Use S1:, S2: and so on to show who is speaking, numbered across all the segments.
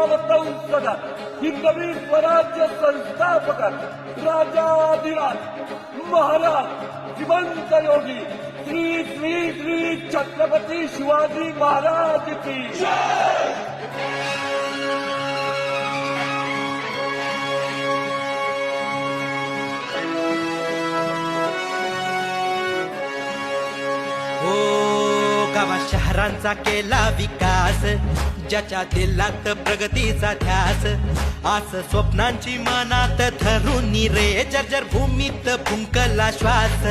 S1: मानवता हिंदवी स्वराज्य संस्थापक राजाधिराज महाराज जिवंत योगी श्री श्री श्री छत्रपती शिवाजी महाराज की.
S2: गावा शहरांचा केला विकास ज्याच्या दिलात प्रगतीचा ध्यास. आस स्वप्नांची मनात धरून रे जर्जर भूमीत फुंकला श्वास.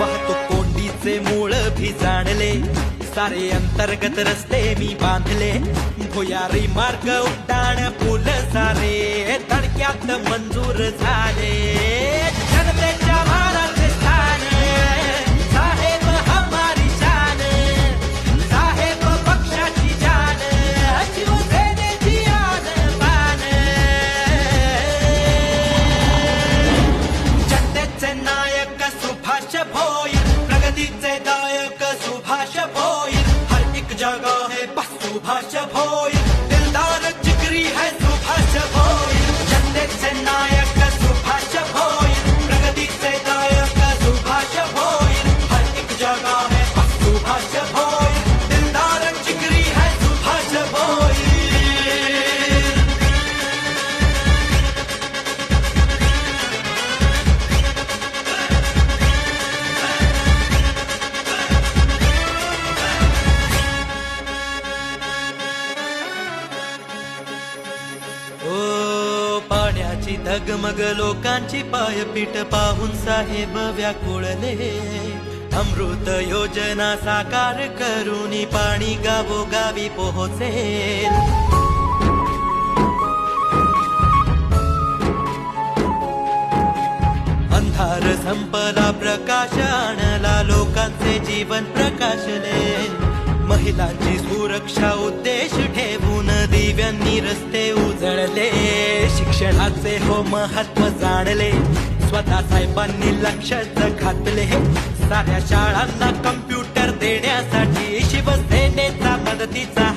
S2: वाहतूक कोंडीचे मूळ भी जाणले सारे अंतर्गत रस्ते मी बांधले. भुयारी मार्ग उड्डाण पुल सारे तडक्यात मंजूर झाले. पाण्याची धगमग लोकांची पायपीठ पाहून साहेब व्याकुळले. अमृत योजना साकार करून पाणी गावोगावी पोहोचेल. अंधार संपला प्रकाश आणला लोकांचे जीवन प्रकाशले. महिलांची सुरक्षा उद्देश ठेवून दिव्यांनी रस्ते उजळले. शिक्षणाचे हो महत्त्व जाणले. स्वतः साहेबांनी लक्ष घातले. साऱ्या शाळांना कम्प्युटर देण्यासाठी शिवसेनेचा मदतीचा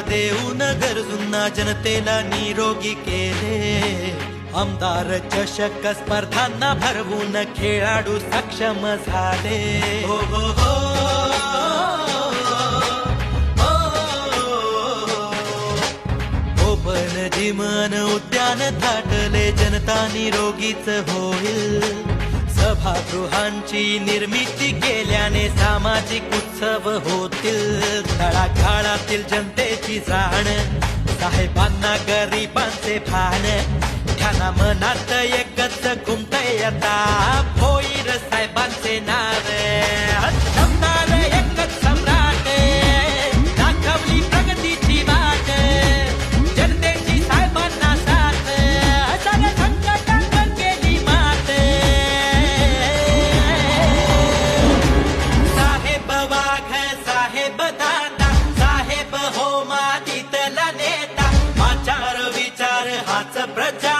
S2: देऊन गरजूंना जनतेला निरोगी केले. आमदार चषक स्पर्धांना भरवून खेळाडू सक्षम झाले. हो हो. हो. हो, हो. ओपन जिमन उद्यान थाटले जनता निरोगीच होईल. सभागृहांची निर्मिती केल्याने सामाजिक उत्सव होतील. तळागाळातील जनतेची जाण साहेबांना गरिबांचे भान. ध्याना मनात एकच घुमता येता भोईर साहेबांचे नाव. साहेब